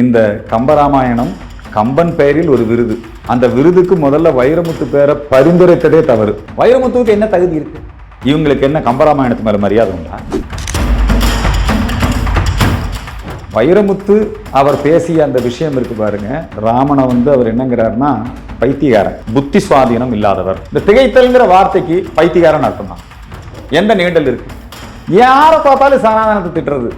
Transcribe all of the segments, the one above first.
இந்த கம்பராமாயணம் கம்பன் பெயரில் ஒரு விருது. அந்த விருதுக்கு முதல்ல வைரமுத்து பேரை பரிந்துரைத்ததே தவறு. வைரமுத்துவுக்கு என்ன தகுதி இருக்கு? இவங்களுக்கு என்ன கம்பராமாயணத்து மேல மரியாதை உண்டா? வைரமுத்து அவர் பேசிய அந்த விஷயம் இருக்கு பாருங்க. ராமனை வந்து அவர் என்னங்கிறாருன்னா பைத்தியகாரன் புத்தி சுவாதீனம் இல்லாதவர். இந்த திகைத்தல்ங்கிற வார்த்தைக்கு பைத்தியகாரன் அர்த்தம் தான் எந்த நீண்டல் இருக்கு? யாரை பார்த்தாலும் சனாதனத்தை திட்டுறது.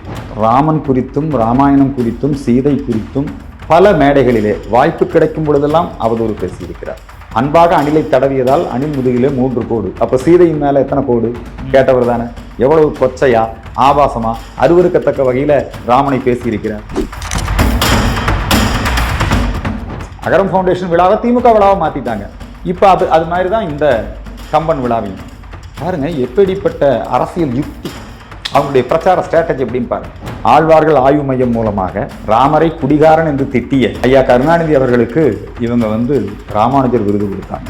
ராமன் குறித்தும் ராமாயணம் குறித்தும் சீதை குறித்தும் பல மேடைகளிலே வாய்ப்பு கிடைக்கும் பொழுதெல்லாம் அவதூறு பேசியிருக்கிறார். அன்பாக அணிலை தடவியதால் அணில் முதுகிலே மூன்று கோடு. அப்போ சீதையின் மேலே எத்தனை கோடு? கேட்டவர் தானே. எவ்வளவு கொச்சையா ஆபாசமா அருவருக்கத்தக்க வகையில் ராமனை பேசியிருக்கிறார். அகரம் ஃபவுண்டேஷன் விழாவை திமுக விழாவை மாற்றிட்டாங்க இப்போ அது அது மாதிரி தான் இந்த கம்பன் விழாவையும். பாருங்க எப்படிப்பட்ட அரசியல் யுக்தி. அவங்களுடைய பிரச்சார ஸ்ட்ராட்டஜி எப்படின்னு பாருங்க. ஆழ்வார்கள் ஆய்வு மையம் மூலமாக ராமரை குடிகாரன் என்று திட்டிய ஐயா கருணாநிதி அவர்களுக்கு இவங்க வந்து ராமானுஜர் விருது கொடுத்தாங்க.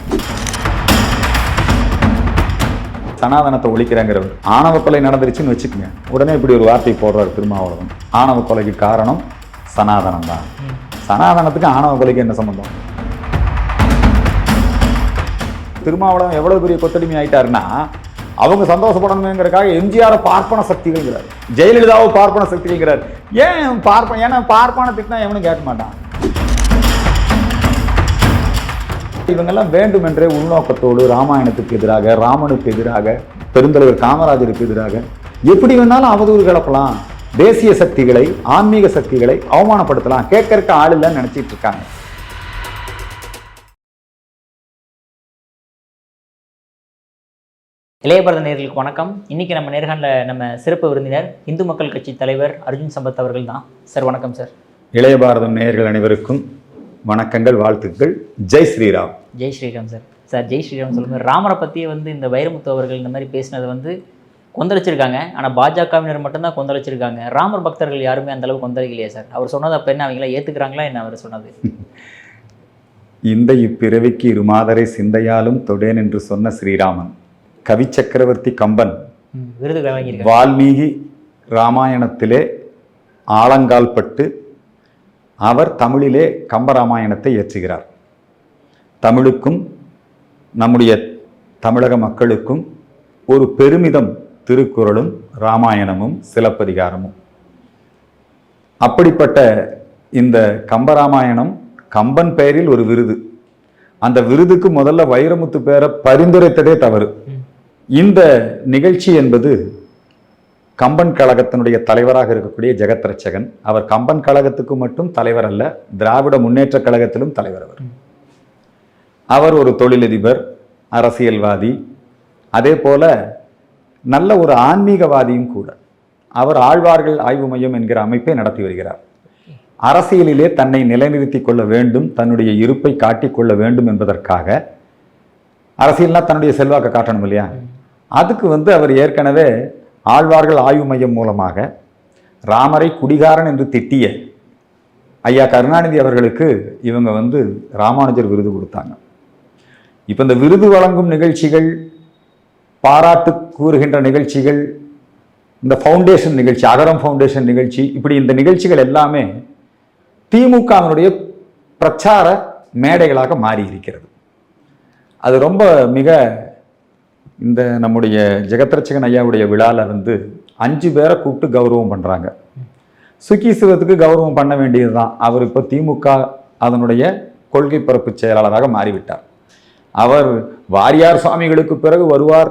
சனாதனத்தை ஒழிக்கிறேங்கிறவர். ஆணவ கொலை நடந்துருச்சுன்னு வச்சுக்கோங்க. உடனே இப்படி ஒரு வார்த்தை போடுறார் திருமாவளவன். ஆணவ கொலைக்கு காரணம் சனாதனம் தான் சனாதனத்துக்கு ஆணவ கொலைக்கு என்ன சம்பந்தம்? திருமாவளவன் எவ்வளவு பெரிய கொத்தடிமை ஆயிட்டாருன்னா அவங்க சந்தோஷப்படணுங்கிறக்காக எம்ஜிஆர் பார்ப்பன சக்திகள்ங்கிறார் ஜெயலலிதாவை பார்ப்பன சக்திகள்ங்கிறார் ஏன் பார்ப்பன ஏன்னா பார்ப்பன திட்டினா எவனும் கேட்க மாட்டான். இவங்கெல்லாம் வேண்டுமென்றே உள்நோக்கத்தோடு ராமாயணத்துக்கு எதிராக ராமனுக்கு எதிராக பெருந்தலைவர் காமராஜருக்கு எதிராக எப்படி வேணாலும் அவதூறு கிளப்பலாம். தேசிய சக்திகளை ஆன்மீக சக்திகளை அவமானப்படுத்தலாம். கேட்கறக்கு ஆள் இல்லைன்னு நினைச்சிட்டு இருக்காங்க. இளையபாரத நேர்களுக்கு வணக்கம். இன்னைக்கு நம்ம நேர்காணல நம்ம சிறப்பு விருந்தினர் இந்து மக்கள் கட்சி தலைவர் அர்ஜுன் சம்பத் அவர்கள் தான் சார் வணக்கம் சார். இளைய பாரதம் நேயர்கள் அனைவருக்கும் வணக்கங்கள் வாழ்த்துக்கள். ஜெய் ஸ்ரீராம். ஜெய் ஸ்ரீராம் சார். சார் ஜெய் ஸ்ரீராம் சொல்லுங்க ராமரை பற்றி வந்து இந்த வைரமுத்து அவர்கள் இந்த மாதிரி பேசினது வந்து கொந்தளிச்சிருக்காங்க. ஆனால் பாஜகவினர் மட்டும்தான் கொந்தளிச்சிருக்காங்க. ராமர் பக்தர்கள் யாருமே அந்த அளவுக்கு கொந்தளிக்கலையே சார்? அவர் சொன்னது அப்போ என்ன அவங்கள ஏற்றுக்கிறாங்களா என்ன அவர் சொன்னது? இந்த இப்பிறவிக்கு இருமாதரை சிந்தையாலும் தொடேன் என்று சொன்ன ஸ்ரீராமன். கவி சக்கரவர்த்தி கம்பன் வால்மீகி ராமாயணத்திலே ஆழங்கால் பட்டு அவர் தமிழிலே கம்பராமாயணத்தை இயற்றுகிறார். தமிழுக்கும் நம்முடைய தமிழக மக்களுக்கும் ஒரு பெருமிதம் திருக்குறளும் ராமாயணமும் சிலப்பதிகாரமும். அப்படிப்பட்ட இந்த கம்பராமாயணம் கம்பன் பெயரில் ஒரு விருது. அந்த விருதுக்கு முதல்ல வைரமுத்து பேரை பரிந்துரைத்ததே தவறு. இந்த நிகழ்ச்சி என்பது கம்பன் கழகத்தினுடைய தலைவராக இருக்கக்கூடிய ஜெகத் ரட்சகன் அவர் கம்பன் கழகத்துக்கு மட்டும் தலைவர் அல்ல திராவிட முன்னேற்ற கழகத்திலும் தலைவர் அவர். அவர் ஒரு தொழிலதிபர் அரசியல்வாதி அதே போல நல்ல ஒரு ஆன்மீகவாதியும் கூட. அவர் ஆழ்வார்கள் ஆய்வு மையம் என்கிற அமைப்பை நடத்தி வருகிறார். அரசியலிலே தன்னை நிலைநிறுத்திக் கொள்ள வேண்டும் தன்னுடைய இருப்பை காட்டிக்கொள்ள வேண்டும் என்பதற்காக அரசியல்னா தன்னுடைய செல்வாக்கை காட்டணும் இல்லையா? அதுக்கு வந்து அவர் ஏற்கனவே ஆழ்வார்கள் ஆய்வு மையம் மூலமாக ராமரை குடிகாரன் என்று திட்டிய ஐயா கருணாநிதி அவர்களுக்கு இவங்க வந்து ராமானுஜர் விருது கொடுத்தாங்க. இப்போ இந்த விருது வழங்கும் நிகழ்ச்சிகள் பாராட்டு கூறுகின்ற நிகழ்ச்சிகள் இந்த ஃபவுண்டேஷன் நிகழ்ச்சி அகரம் ஃபவுண்டேஷன் நிகழ்ச்சி இப்படி இந்த நிகழ்ச்சிகள் எல்லாமே திமுகவினுடைய பிரச்சார மேடைகளாக மாறி இருக்கிறது அது ரொம்ப மிக இந்த நம்முடைய ஜெகத்ரட்சகன் ஐயாவுடைய விழாவில் வந்து அஞ்சு பேரை கூப்பிட்டு கௌரவம் பண்ணுறாங்க சுக்கி சிவத்துக்கு கௌரவம் பண்ண வேண்டியது தான் அவர் இப்போ திமுக அதனுடைய கொள்கை பரப்பு செயலாளராக மாறிவிட்டார். அவர் வாரியார் சுவாமிகளுக்கு பிறகு வருவார்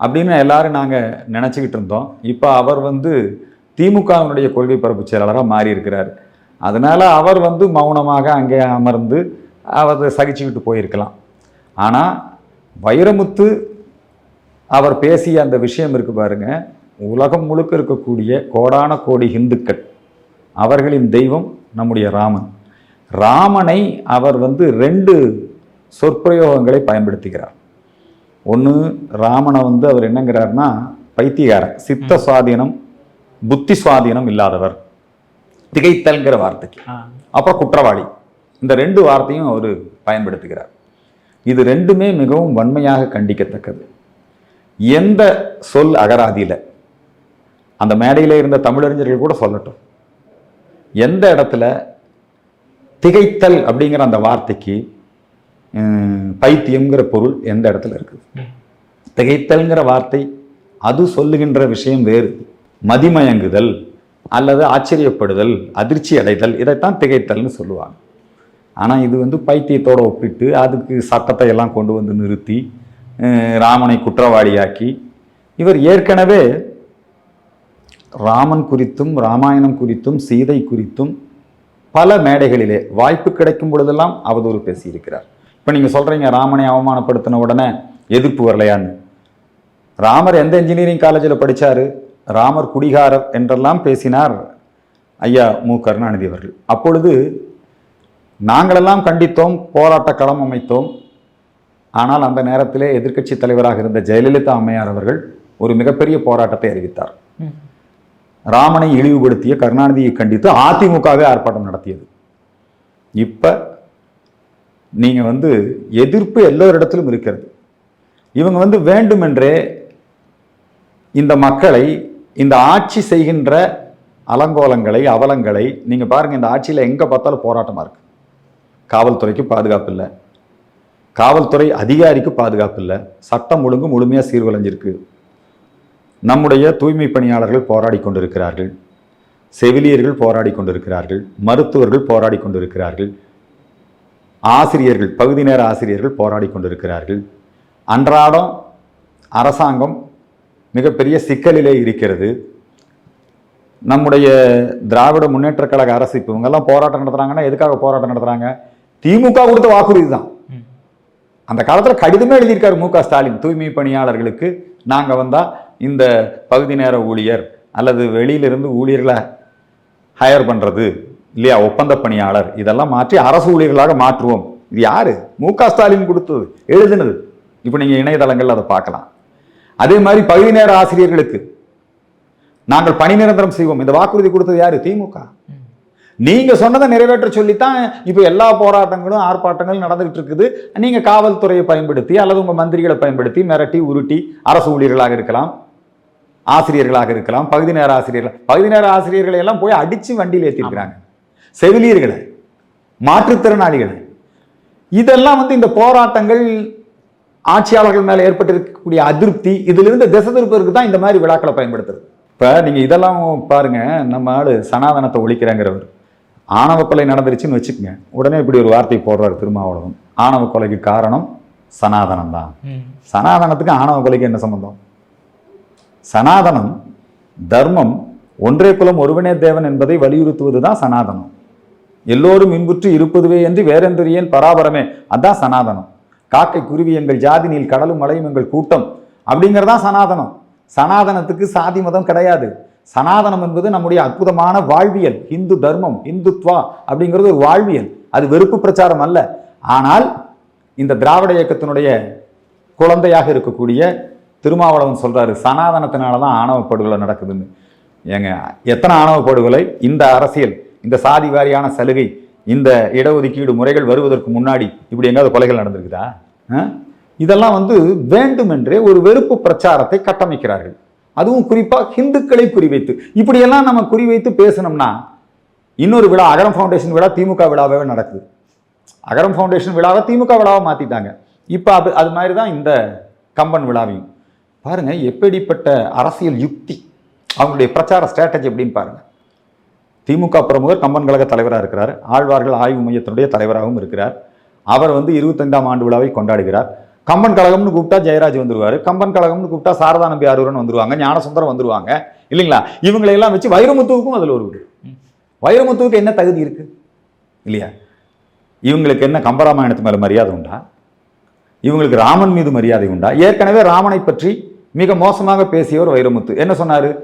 அப்படின்னு எல்லாரும் நாங்கள் நினச்சிக்கிட்டு இருந்தோம். இப்போ அவர் வந்து திமுகவினுடைய கொள்கை பரப்பு செயலாளராக மாறி இருக்கிறார் அதனால் அவர் வந்து மௌனமாக அங்கே அமர்ந்து அவர் சகிச்சுக்கிட்டு போயிருக்கலாம். ஆனால் வைரமுத்து அவர் பேசிய அந்த விஷயம் இருக்கு பாருங்க. உலகம் முழுக்க இருக்கக்கூடிய கோடான கோடி இந்துக்கள் அவர்களின் தெய்வம் நம்முடைய ராமன். ராமனை அவர் வந்து ரெண்டு சொற்பிரயோகங்களை பயன்படுத்துகிறார். ஒன்று ராமனை வந்து அவர் என்னங்கிறார்னா பைத்தியகாரன் சித்த சுவாதீனம் புத்தி சுவாதீனம் இல்லாதவர். திகைத்தல்ங்கிற வார்த்தைக்கு. அப்புறம் குற்றவாளி. இந்த ரெண்டு வார்த்தையும் அவர் பயன்படுத்துகிறார். இது ரெண்டுமே மிகவும் வன்மையாக கண்டிக்கத்தக்கது. எந்த சொல் அகராதியில்? அந்த மேடையில் இருந்த தமிழறிஞர்கள் கூட சொல்லட்டும். எந்த இடத்துல திகைத்தல் அப்படிங்கிற அந்த வார்த்தைக்கு பைத்தியம்ங்கிற பொருள் எந்த இடத்துல இருக்குது? திகைத்தல்ங்கிற வார்த்தை அது சொல்லுகின்ற விஷயம் வேறு. மதிமயங்குதல் அல்லது ஆச்சரியப்படுதல் அதிர்ச்சி அடைதல் இதைத்தான் திகைத்தல்னு சொல்லுவாங்க. ஆனால் இது வந்து பைத்தியத்தோடு ஒப்பிட்டு அதுக்கு சட்டத்தை எல்லாம் கொண்டு வந்து நிறுத்தி ராமனை குற்றவாளியாக்கி இவர் ஏற்கனவே ராமன் குறித்தும் ராமாயணம் குறித்தும் சீதை குறித்தும் பல மேடைகளிலே வாய்ப்பு கிடைக்கும் பொழுதெல்லாம் அவதூறு பேசியிருக்கிறார். இப்போ நீங்கள் சொல்கிறீங்க ராமனை அவமானப்படுத்தின உடனே எதிர்ப்பு வரலையான்னு. ராமர் எந்த இன்ஜினியரிங் காலேஜில் படித்தார் ராமர் குடிகாரர் என்றெல்லாம் பேசினார் ஐயா மு. கருணாநிதி அவர்கள். அப்பொழுது நாங்களெல்லாம் கண்டித்தோம் போராட்ட களம் அமைத்தோம். ஆனால் அந்த நேரத்திலே எதிர்க்கட்சி தலைவராக இருந்த ஜெயலலிதா அம்மையார் அவர்கள் ஒரு மிகப்பெரிய போராட்டத்தை அறிவித்தார். ராமனை இழிவுபடுத்திய கருணாநிதியை கண்டித்து அதிமுகவே ஆர்ப்பாட்டம் நடத்தியது. இப்போ நீங்கள் வந்து எதிர்ப்பு எல்லோரிடத்திலும் இருக்கிறது. இவங்க வந்து வேண்டுமென்றே இந்த மக்களை இந்த ஆட்சி செய்கின்ற அலங்கோலங்களை அவலங்களை நீங்கள் பாருங்கள் இந்த ஆட்சியில் எங்கே பார்த்தாலும் போராட்டமாக இருக்குது காவல்துறைக்கு பாதுகாப்பு இல்லை. காவல்துறை அதிகாரிக்கு பாதுகாப்பு இல்லை. சட்டம் ஒழுங்கு முழுமையாக சீர்குலைஞ்சிருக்கு. நம்முடைய தூய்மை பணியாளர்கள் போராடி கொண்டிருக்கிறார்கள். செவிலியர்கள் போராடி கொண்டிருக்கிறார்கள். மருத்துவர்கள் போராடி கொண்டிருக்கிறார்கள். ஆசிரியர்கள் பகுதி நேர ஆசிரியர்கள் போராடி கொண்டிருக்கிறார்கள். அன்றாடம் அரசாங்கம் மிகப்பெரிய சிக்கலிலே இருக்கிறது. நம்முடைய திராவிட முன்னேற்றக் கழக அரசு இப்போ இவங்கெல்லாம் போராட்டம் நடத்துகிறாங்கன்னா எதுக்காக போராட்டம் நடத்துகிறாங்க திமுக கொடுத்த வாக்குறுதி தான். அந்த காலத்தில் கடிதமே எழுதியிருக்காரு மு க. ஸ்டாலின் தூய்மை பணியாளர்களுக்கு. நாங்கள் வந்தால் இந்த பகுதி நேர ஊழியர் அல்லது வெளியிலிருந்து ஊழியர்களை ஹையர் பண்ணுறது இல்லையா? ஒப்பந்த பணியாளர். இதெல்லாம் மாற்றி அரசு ஊழியர்களாக மாற்றுவோம். இது யாரு? மு க. ஸ்டாலின் கொடுத்தது எழுதினது. இப்போ நீங்கள் இணையதளங்கள்ல அதை பார்க்கலாம். அதே மாதிரி பகுதி நேர ஆசிரியர்களுக்கு நாங்கள் பணி நிரந்தரம் செய்வோம். இந்த வாக்குறுதி கொடுத்தது யாரு? திமுக நீங்கள் சொன்னதை நிறைவேற்ற சொல்லித்தான் இப்போ எல்லா போராட்டங்களும் ஆர்ப்பாட்டங்களும் நடந்துகிட்டு இருக்குது. நீங்கள் காவல்துறையை பயன்படுத்தி அல்லது உங்கள் மந்திரிகளை பயன்படுத்தி மிரட்டி உருட்டி அரசு ஊழியர்களாக இருக்கலாம் ஆசிரியர்களாக இருக்கலாம் பகுதி நேர ஆசிரியர்கள் பகுதி நேர ஆசிரியர்களை எல்லாம் போய் அடித்து வண்டியில் ஏற்றிருக்கிறாங்க செவிலியர்களை மாற்றுத்திறனாளிகளை. இதெல்லாம் வந்து இந்த போராட்டங்கள் ஆட்சியாளர்கள் மேலே ஏற்பட்டிருக்கக்கூடிய அதிருப்தி இதிலிருந்து திசை திருப்பதற்கு தான் இந்த மாதிரி விழாக்களை பயன்படுத்துறது. இப்போ நீங்கள் இதெல்லாம் பாருங்கள் நம்ம ஆள் சனாதனத்தை ஒழிக்கிறேங்கிறவர். ஆணவ கொலை நடந்துருச்சுன்னு வச்சுக்கோங்க. உடனே இப்படி ஒரு வார்த்தை போடுறாரு திருமாவளவன். ஆணவ கொலைக்கு காரணம் சனாதனம் தான். சனாதனத்துக்கு ஆணவ கொலைக்கு என்ன சம்பந்தம்? சனாதனம் தர்மம் ஒன்றே குலம் ஒருவனே தேவன் என்பதை வலியுறுத்துவது தான் சனாதனம். எல்லோரும் இன்புற்று இருப்பதுவே என்று வேறென்றறியேன் பராபரமே. அதான் சனாதனம். காக்கை குருவி எங்கள் ஜாதி நீல் கடலும் மலையும் எங்கள் கூட்டம். அப்படிங்கிறதான் சனாதனம். சனாதனத்துக்கு சாதி மதம் கிடையாது. சனாதனம் என்பது நம்முடைய அற்புதமான வாழ்வியல். இந்து தர்மம் இந்துத்வா அப்படிங்கிறது ஒரு வாழ்வியல். அது வெறுப்பு பிரச்சாரம் அல்ல. ஆனால் இந்த திராவிட இயக்கத்தினுடைய குழந்தையாக இருக்கக்கூடிய திருமாவளவன் சொல்கிறாரு சனாதனத்தினால தான் ஆணவ படுகொலை நடக்குதுன்னு. ஏங்க எத்தனை ஆணவ படுகொலை? இந்த அரசியல் இந்த சாதி வாரியான சலுகை இந்த இடஒதுக்கீடு முறைகள் வருவதற்கு முன்னாடி இப்படி எங்காவது கொலைகள் நடந்திருக்குதா? இதெல்லாம் வந்து வேண்டுமென்றே ஒரு வெறுப்பு பிரச்சாரத்தை கட்டமைக்கிறார்கள். அதுவும் குறிப்பாக ஹிந்துக்களை குறிவைத்து. இப்படியெல்லாம் நம்ம குறிவைத்து பேசணும்னா இன்னொரு விழா அகரம் ஃபவுண்டேஷன் விழா திமுக விழாவே நடக்குது. அகரம் ஃபவுண்டேஷன் விழாவை திமுக விழாவை மாற்றிட்டாங்க இப்போ அது அது மாதிரி தான் இந்த கம்பன் விழாவையும். பாருங்க எப்படிப்பட்ட அரசியல் யுக்தி அவங்களுடைய பிரச்சார ஸ்ட்ராட்டஜி எப்படின்னு பாருங்கள் திமுக பிரமுகர் கம்பன் கழக தலைவராக இருக்கிறார். ஆழ்வார்கள் ஆய்வு மையத்தினுடைய தலைவராகவும் இருக்கிறார். அவர் வந்து இருபத்தைந்தாம் ஆண்டு விழாவை கொண்டாடுகிறார். கம்பன் கழகம்னு கூப்பிட்டா ஜெயராஜ் வந்துருவாரு. கம்பன் கழகம்னு கூப்பிட்டா சாரதா நம்பி வந்துருவாங்க. ஞானசுந்தரம் வந்துருவாங்க. இல்லைங்களா? இவங்களை எல்லாம் வச்சு வைரமுத்துவுக்கும் அதில் ஒரு வீடு. வைரமுத்துவுக்கு என்ன தகுதி இருக்கு? இல்லையா? இவங்களுக்கு என்ன கம்பராமாயணத்து மேல மரியாதை உண்டா? இவங்களுக்கு ராமன் மீது மரியாதை உண்டா? ஏற்கனவே ராமனை பற்றி மிக மோசமாக பேசியவர் வைரமுத்து. என்ன சொன்னாரு?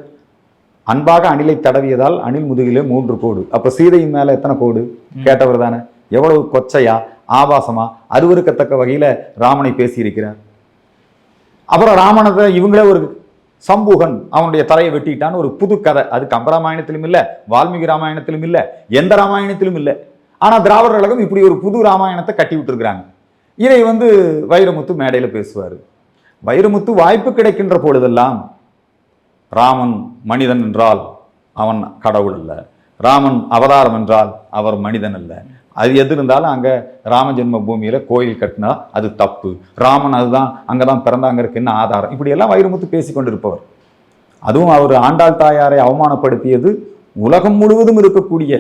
அன்பாக அணிலை தடவியதால் அணில் முதுகிலே மூன்று கோடு. அப்ப சீதையின் மேல எத்தனை கோடு? கேட்டவர் தானே. எவ்வளவு கொச்சையா? ஆபாசமா அருவருக்கத்தக்க வகையில் ராமனை பேசியிருக்கிறார். அப்புறம் ராமனத்தை இவங்களே ஒரு சம்பூகன் அவனுடைய தலையை வெட்டிட்டான்னு ஒரு புது கதை. அது கம்பராமாயணத்திலும் இல்லை வால்மீகி ராமாயணத்திலும் இல்லை எந்த ராமாயணத்திலும் இல்லை. ஆனால் திராவிடர் கழகம் இப்படி ஒரு புது ராமாயணத்தை கட்டி விட்டுருக்குறாங்க. இதை வந்து வைரமுத்து மேடையில பேசுவார். வைரமுத்து வாய்ப்பு கிடைக்கின்ற பொழுதெல்லாம் ராமன் மனிதன் என்றால் அவன் கடவுள் அல்ல. ராமன் அவதாரம் என்றால் அவர் மனிதன் அல்ல. அது எது இருந்தாலும் அங்கே ராம ஜென்ம கோயில் கட்டினா அது தப்பு. ராமன் அதுதான் அங்கே தான் பிறந்தாங்கிறதுக்கு என்ன ஆதாரம்? இப்படியெல்லாம் வைரமுத்து பேசி கொண்டிருப்பவர் அதுவும் அவர் ஆண்டாள் தாயாரை அவமானப்படுத்தியது உலகம் முழுவதும் இருக்கக்கூடிய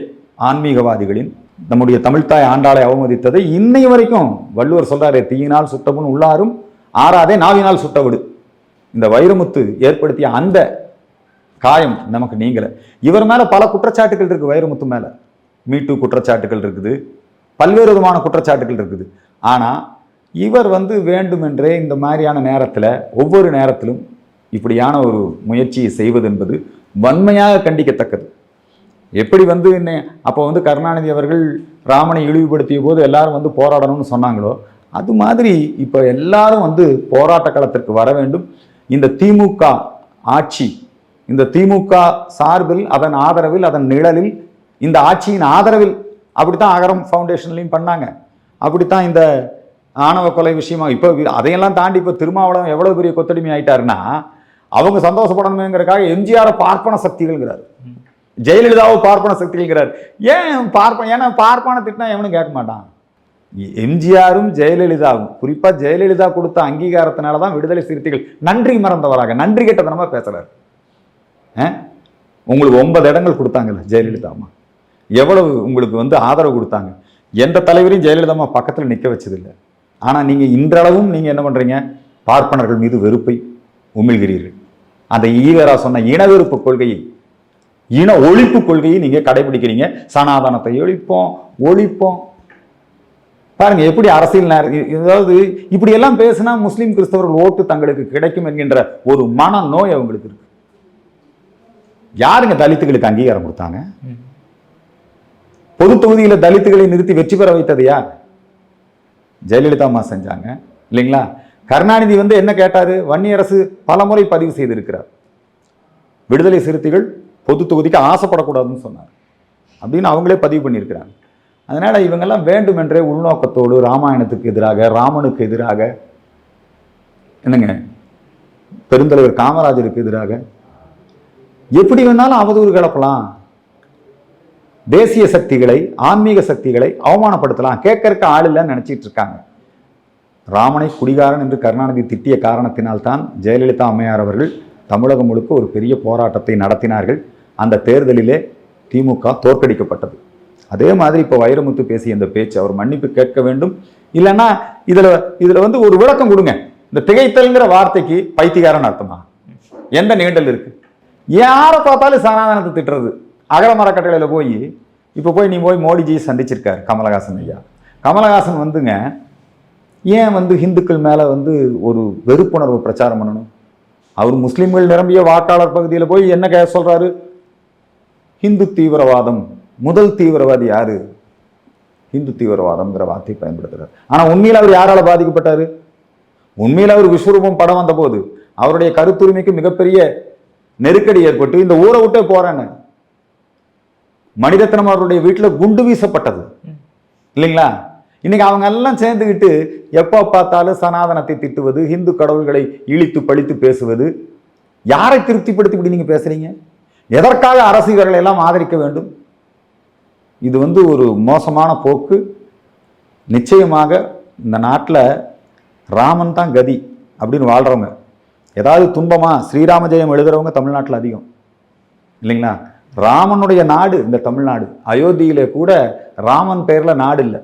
ஆன்மீகவாதிகளின் நம்முடைய தமிழ்தாய் ஆண்டாளை அவமதித்ததை இன்னை வரைக்கும் வள்ளுவர் சொல்கிறாரே தீயினால் சுட்டமுன் உள்ளாரும் ஆறாதே நாவினால் சுட்டவிடு. இந்த வைரமுத்து ஏற்படுத்திய அந்த காயம் நமக்கு நீங்கல. இவர் மேலே பல குற்றச்சாட்டுகள் இருக்குது வைரமுத்து மேலே. மீட்டு குற்றச்சாட்டுகள் இருக்குது. பல்வேறு விதமான குற்றச்சாட்டுகள் இருக்குது. ஆனால் இவர் வந்து வேண்டுமென்றே இந்த மாதிரியான நேரத்தில் ஒவ்வொரு நேரத்திலும் இப்படியான ஒரு முயற்சியை செய்வது என்பது வன்மையாக கண்டிக்கத்தக்கது. எப்படி வந்து என்ன அப்போ வந்து கருணாநிதி அவர்கள் ராமனை இழிவுபடுத்திய போது எல்லாரும் வந்து போராடணும்னு சொன்னாங்களோ அது மாதிரி இப்போ எல்லாரும் வந்து போராட்ட களத்திற்கு வர வேண்டும். இந்த திமுக ஆட்சி இந்த திமுக சார்பில் அதன் ஆதரவில் அதன் நிழலில் இந்த ஆட்சியின் ஆதரவில் அப்படித்தான் அகரம் ஃபவுண்டேஷன்லையும் பண்ணாங்க. அப்படித்தான் இந்த ஆணவ கொலை விஷயமா இப்போ அதையெல்லாம் தாண்டி இப்போ திருமாவளவன் எவ்வளோ பெரிய கொத்தடிமை ஆயிட்டாருன்னா அவங்க சந்தோஷப்படணுங்கிறக்காக எம்ஜிஆரை பார்ப்பன சக்திகள்ங்கிறார். ஜெயலலிதாவை பார்ப்பன சக்திகள்ங்கிறார். ஏன் பார்ப்பன் ஏன்னா பார்ப்பான திட்டினா எவனும் கேட்க மாட்டான். எம்ஜிஆரும் ஜெயலலிதாவும் குறிப்பாக ஜெயலலிதா கொடுத்த அங்கீகாரத்தினால தான் விடுதலை சிறுத்தைகள் நன்றி மறந்தவராக நன்றி கெட்டதனமா பேசுகிறார் உங்களுக்கு ஒன்பது இடங்கள் கொடுத்தாங்கல்ல ஜெயலலிதா அம்மா எவ்வளவு உங்களுக்கு வந்து ஆதரவு கொடுத்தாங்க? எந்த தலைவரையும் ஜெயலலிதா பக்கத்தில் நிற்க வச்சதில்லை. ஆனால் நீங்கள் இன்றளவும் நீங்கள் என்ன பண்ணுறீங்க பார்ப்பனர்கள் மீது வெறுப்பை உமிழ்கிறீர்கள். அந்த ஈவேரா சொன்ன இனவெறுப்பு கொள்கையை இன ஒழிப்பு கொள்கையை நீங்கள் கடைபிடிக்கிறீங்க. சனாதனத்தை ஒழிப்போம் ஒழிப்போம். பாருங்க எப்படி அரசியல் அதாவது இப்படியெல்லாம் பேசினா முஸ்லீம் கிறிஸ்தவர்கள் ஓட்டு தங்களுக்கு கிடைக்கும் என்கின்ற ஒரு மன நோய் அவங்களுக்கு இருக்கு. யாருங்க தலித்துகளுக்கு அங்கீகாரம் கொடுத்தாங்க? பொது தொகுதியில் தலித்துகளை நிறுத்தி வெற்றி பெற வைத்தது யார்? ஜெயலலிதா அம்மா செஞ்சாங்க இல்லைங்களா? கருணாநிதி வந்து என்ன கேட்டாரு? வன்னியரசு பலமுறை பதிவு செய்திருக்கிறார். விடுதலை சிறுத்தைகள் பொது தொகுதிக்கு ஆசைப்படக்கூடாதுன்னு சொன்னார். அப்படின்னு அவங்களே பதிவு பண்ணியிருக்கிறாங்க. அதனால் இவங்கெல்லாம் வேண்டுமென்றே உள்நோக்கத்தோடு ராமாயணத்துக்கு எதிராக ராமனுக்கு எதிராக என்னங்க பெருந்தலைவர் காமராஜருக்கு எதிராக எப்படி வேணாலும் அவதூறு கிளப்பலாம். தேசிய சக்திகளை ஆன்மீக சக்திகளை அவமானப்படுத்தலாம். கேட்கறக்கு ஆள் இல்லைன்னு நினச்சிட்டு இருக்காங்க. ராமனை குடிகாரன் என்று கருணாநிதி திட்டிய காரணத்தினால்தான் ஜெயலலிதா அம்மையார் அவர்கள் தமிழகம் முழுக்க ஒரு பெரிய போராட்டத்தை நடத்தினார்கள். அந்த தேர்தலிலே திமுக தோற்கடிக்கப்பட்டது. அதே மாதிரி இப்போ வைரமுத்து பேசிய இந்த பேச்சு அவர் மன்னிப்பு கேட்க வேண்டும். இல்லைன்னா இதில் இதில் வந்து ஒரு விளக்கம் கொடுங்க. இந்த திகைத்தல்ங்கிற வார்த்தைக்கு பைத்தியக்காரன் அர்த்தமா? எந்த நீண்டல் இருக்கு? யாரை பார்த்தாலும் சனாதனத்தை திட்டுறது. அகரமர கட்டளையில் போய் இப்போ போய் நீ போய் மோடிஜியை சந்திச்சிருக்காரு கமலஹாசன் ஐயா. கமலஹாசன் வந்துங்க ஏன் வந்து ஹிந்துக்கள் மேலே வந்து ஒரு வெறுப்புணர்வு பிரச்சாரம் பண்ணணும்? அவர் முஸ்லீம்கள் நிரம்பிய வாக்காளர் பகுதியில் போய் என்ன கே சொல்கிறாரு ஹிந்து தீவிரவாதம் முதல் தீவிரவாதி யார்? ஹிந்து தீவிரவாதம்ங்கிற வார்த்தை பயன்படுத்துகிறார் ஆனால் உண்மையில் அவர் யாரால் பாதிக்கப்பட்டார்? உண்மையில் அவர் விஸ்வரூபம் படம் வந்தபோது அவருடைய கருத்துரிமைக்கு மிகப்பெரிய நெருக்கடி ஏற்பட்டு இந்த ஊரை விட்டே போகிறேன்னு மணிரத்னம் அவருடைய வீட்டில் குண்டு வீசப்பட்டது. இல்லைங்களா? இன்னைக்கு அவங்க எல்லாம் சேர்ந்துக்கிட்டு எப்போ பார்த்தாலும் சனாதனத்தை திட்டுவது இந்து கடவுள்களை இழித்து பழித்து பேசுவது யாரை திருப்திப்படுத்தி இப்படி நீங்க பேசுறீங்க? எதற்காக அரசு இவர்களை எல்லாம் ஆதரிக்க வேண்டும்? இது வந்து ஒரு மோசமான போக்கு. நிச்சயமாக இந்த நாட்டில் ராமன் தான் கதி அப்படின்னு வாழ்றவங்க. ஏதாவது துன்பமா ஸ்ரீராம ஜெயம் எழுதுறவங்க தமிழ்நாட்டில் அதிகம். இல்லைங்களா? ராமனுடைய நாடு இந்த தமிழ்நாடு. அயோத்தியிலே கூட ராமன் பெயர்ல நாடு இல்லை.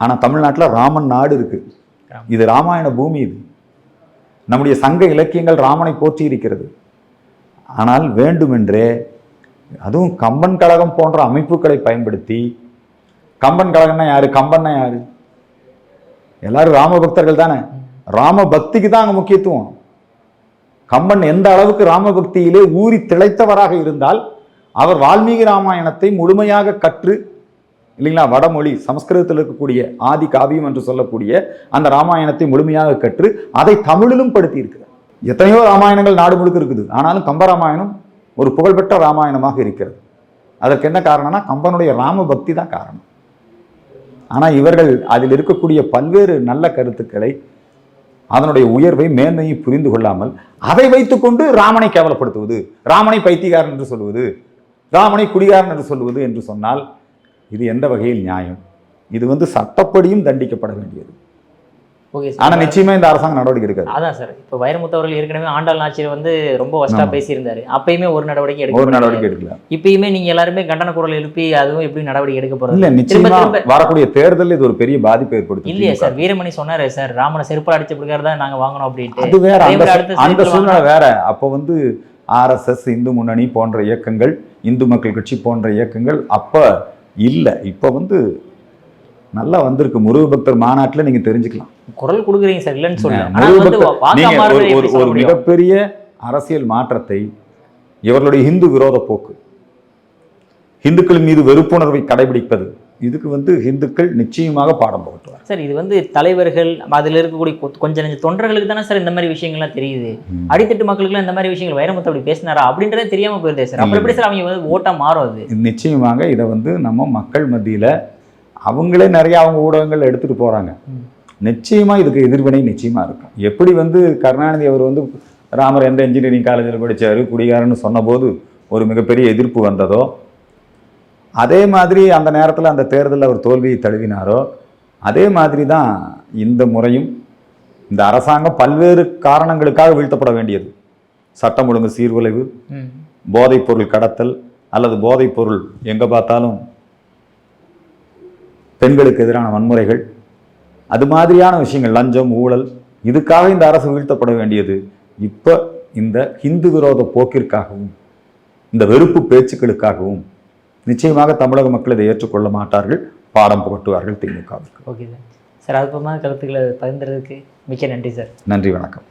ஆனா தமிழ்நாட்டில் ராமன் நாடு இருக்கு. இது ராமாயண பூமி இது. நம்முடைய சங்க இலக்கியங்கள் ராமனை போற்றி இருக்கிறது. ஆனால் வேண்டுமென்றே அதுவும் கம்பன் கழகம் போன்ற அமைப்புகளை பயன்படுத்தி கம்பன் கழகம்னா யாரு கம்பன்னா யாரு? எல்லாரும் ராம பக்தர்கள் தானே. ராம பக்திக்கு தான் அங்க முக்கியத்துவம். கம்பன் எந்த அளவுக்கு ராம பக்தியிலே ஊறி திளைத்தவராக இருந்தால் அவர் வால்மீகி ராமாயணத்தை முழுமையாக கற்று இல்லைங்களா வடமொழி சமஸ்கிருதத்தில் இருக்கக்கூடிய ஆதி காவியம் என்று சொல்லக்கூடிய அந்த ராமாயணத்தை முழுமையாக கற்று அதை தமிழிலும் படுத்தி இருக்கிறார் எத்தனையோ ராமாயணங்கள் நாடு முழுக்க இருக்குது. ஆனாலும் கம்பராமாயணம் ஒரு புகழ்பெற்ற ராமாயணமாக இருக்கிறது. அதற்கு என்ன காரணம்னா கம்பனுடைய ராம பக்தி தான் காரணம். ஆனால் இவர்கள் அதில் இருக்கக்கூடிய பல்வேறு நல்ல கருத்துக்களை அதனுடைய உயர்வை மேன்மையை புரிந்து கொள்ளாமல் அதை வைத்துக்கொண்டு ராமனை கேவலப்படுத்துவது ராமனை பைத்தியகாரன் என்று சொல்வது ராமனை குடிகாரன் என்று சொல்வது என்று சொன்னால் இது எந்த வகையில் நியாயம்? இது வந்து சட்டப்படியும் தண்டிக்கப்பட வேண்டியது. ஓகே சார் நிச்சயமா இந்த அரசாங்கம் நடவடிக்கை எடுக்காது. அதான் சார் இப்போ வைரமுத்து அவர்கள் ஏற்கனவே ஆண்டாள் ஆட்சியர் வந்து ரொம்ப ஆமா. பேசியிருந்தாரு. அப்பயுமே ஒரு நடவடிக்கை ஒரு எடுக்க நடவடிக்கை எடுக்கல. இப்பயுமே நீங்க எல்லாருமே கண்டன குரல் எழுப்பி அதுவும் எப்படி நடவடிக்கை எடுக்க போறது? இல்ல நிச்சயமா வரக்கூடிய தேர்தலில் இது ஒரு பெரிய பாதிப்பை ஏற்படுத்தும் இல்லையே. சார் வீரமணி சொன்னாரு சார் ராமனை செருப்பால் அடிச்ச பிடிக்காரு தான் நாங்க வாங்கணும் அப்படின்ட்டு. அது வேற. அந்த சூழ்நிலை வேற. அப்போ வந்து ஆர்எஸ்எஸ் இந்து முன்னணி போன்ற இயக்கங்கள் இந்து மக்கள் கட்சி போன்ற இயக்கங்கள் அப்ப இல்ல. இப்ப வந்து நல்லா வந்திருக்கு. முருக பக்தர் மாநாட்டுல நீங்க தெரிஞ்சுக்கலாம். குரல் கொடுக்குறீங்க சார் இல்லைன்னு சொல்ல ஆனா முருக வந்து பக்தர் வாக்கா நீங்க ஒரு? மிகப்பெரிய அரசியல் மாற்றத்தை இவர்களுடைய இந்து விரோத போக்கு. இந்துக்கள் மீது வெறுப்புணர்வை கடைபிடிப்பது. இதுக்கு வந்து இந்துக்கள் நிச்சயமாக பாடம் புகட்டுவார் சார் இது வந்து தலைவர்கள் அதுல இருக்கக்கூடிய கொ- கொஞ்ச நெஞ்ச தொண்டர்களுக்கு தானே சார் இந்த மாதிரி விஷயங்கள்லாம் தெரியுது. அடித்தட்டு மக்களுக்குலாம் இந்த மாதிரி விஷயங்கள் வைரமுத்து அப்படி பேசினாரா? அப்படின்றதே தெரியாம போயிருதே சார். அப்புறம் எப்படி சார் அவங்க வந்து ஓட்டா மாறும் அது? நிச்சயமாக இதை வந்து நம்ம மக்கள் மத்தியில அவங்களே நிறைய அவங்க ஊடகங்கள் எடுத்துட்டு போறாங்க ம். நிச்சயமா இதுக்கு எதிர்வினை நிச்சயமா இருக்கும் எப்படி வந்து கருணாநிதி அவர் வந்து ராமர் எந்த இன்ஜினியரிங் காலேஜில் படிச்சாரு குடிகாரன்னு சொன்னபோது ஒரு மிகப்பெரிய எதிர்ப்பு வந்ததோ அதே மாதிரி அந்த நேரத்தில் அந்த தேர்தலில் அவர் தோல்வியை தழுவினாரோ அதே மாதிரி தான் இந்த முறையும் இந்த அரசாங்கம் பல்வேறு காரணங்களுக்காக வீழ்த்தப்பட வேண்டியது சட்டம் ஒழுங்கு சீர்குலைவு ம். போதைப் பொருள் கடத்தல் அல்லது போதைப் பொருள் எங்கே பார்த்தாலும் பெண்களுக்கு எதிரான வன்முறைகள் அது மாதிரியான விஷயங்கள் லஞ்சம் ஊழல் இதுக்காக இந்த அரசு வீழ்த்தப்பட வேண்டியது. இப்போ இந்த ஹிந்து விரோத போக்கிற்காகவும் இந்த வெறுப்பு பேச்சுக்களுக்காகவும் நிச்சயமாக தமிழக மக்கள் இதை ஏற்றுக்கொள்ள மாட்டார்கள். பாடம் புகட்டுவார்கள் திமுகவிற்கு ஓகே சார். சார் அற்புதமான கருத்துக்களை பகிர்ந்ததுக்கு மிக்க நன்றி சார். நன்றி வணக்கம்.